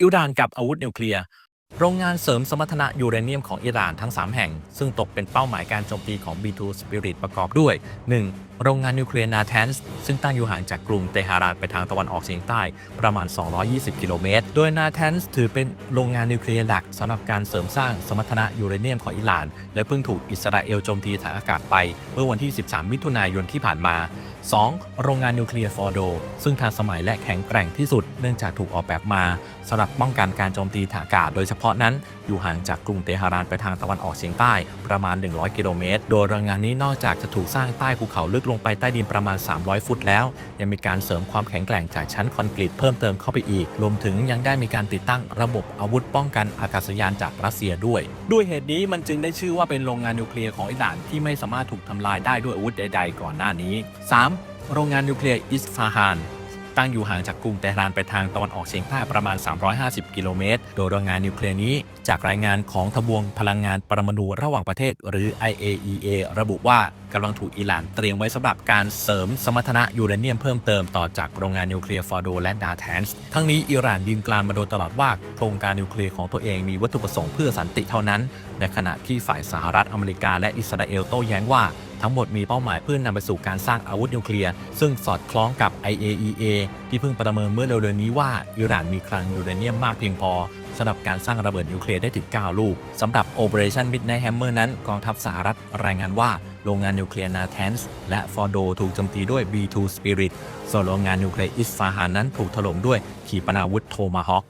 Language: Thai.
อิหร่านกับอาวุธนิวเคลียร์ โรงงานเสริมสมรรถนะยูเรเนียมของอิหร่านทั้ง 3 แห่ง ซึ่งตกเป็นเป้าหมายการโจมตีของ B2 Spirit ประกอบด้วย 1. โรงงานนิวเคลียร์นาแทนส์ซึ่งตั้งอยู่ห่างจากกรุงเตหะรานไปทางตะวันออกเฉียงใต้ประมาณ 220 กิโลเมตร โดยนาแทนส์ถือเป็นโรงงานนิวเคลียร์หลักสำหรับการเสริมสร้างสมรรถนะยูเรเนียมของอิหร่าน และเพิ่งถูกอิสราเอลโจมตีทางอากาศไป เมื่อวันที่ 13 มิถุนายนที่ผ่านมา 2. โรงงานนิวเคลียร์ฟอร์โด ซึ่งทันสมัยและแข็งแกร่งที่สุด เนื่องจากถูกออกแบบมาสำหรับป้องกันการโจมตีทางอากาศ โดยเฉพาะนั้น อยู่ห่างจากกรุงเตหะรานไปทางตะวันออกเฉียงใต้ประมาณ 100 กิโลเมตร โดยโรงงานนี้นอกจากจะถูกสร้างใต้ภูเขาลึกลงไปใต้ดินประมาณ 300 ฟุตแล้ว ยังมีการเสริมความแข็งแกร่งจากชั้นคอนกรีตเพิ่มเติมเข้าไปอีก รวมถึงยังได้มีการติดตั้งระบบอาวุธป้องกันอากาศยานจากรัสเซียด้วย ด้วยเหตุนี้มันจึงได้ชื่อว่าเป็นโรงงานนิวเคลียร์ของอิหร่านที่ไม่สามารถถูกทำลายได้ด้วยอาวุธใด ๆ ก่อนหน้านี้ 3. โรงงานนิวเคลียร์อิสฟาฮานตั้งอยู่ห่างจากกรุงเตหะรานไปทางตะวันออกเฉียงใต้ประมาณ 350 กิโลเมตร โดยโรงงานนิวเคลียร์นี้ จากรายงานของทบวงพลังงานปรมาณูระหว่างประเทศ หรือ IAEA ระบุว่า กำลังถูกอิหร่านเตรียมไว้สำหรับการเสริมสมรรถนะยูเรเนียมเพิ่มเติมต่อจากโรงงานนิวเคลียร์ฟอร์โดและนาแทนส์ทั้งนี้อิหร่านยืนกรานมาโดยตลอดว่าโครงการนิวเคลียร์ของตัวเองมีวัตถุประสงค์เพื่อสันติเท่านั้น ในขณะที่ฝ่ายสหรัฐอเมริกาและอิสราเอลโต้แย้งว่าทั้งหมดมีเป้าหมายเพื่อนำไปสู่การสร้างอาวุธนิวเคลียร์ ซึ่งสอดคล้องกับ IAEA ที่เพิ่งประเมินเมื่อเร็วๆนี้ว่าอิหร่านมีคลังยูเรเนียมมากเพียงพอสำหรับการสร้างระเบิดนิวเคลียร์ได้ถึง 9 ลูกสำหรับ Operation Midnight Hammer นั้นกองทัพสหรัฐรายงานว่า โรงงานนิวเคลียร์นาแทนส์และฟอร์โดถูกโจมตีด้วย B2 Spirit ส่วนโรงงานนิวเคลียร์อิสฟาหานนั้นถูกถล่มด้วยขีปนาวุธโทมาฮอค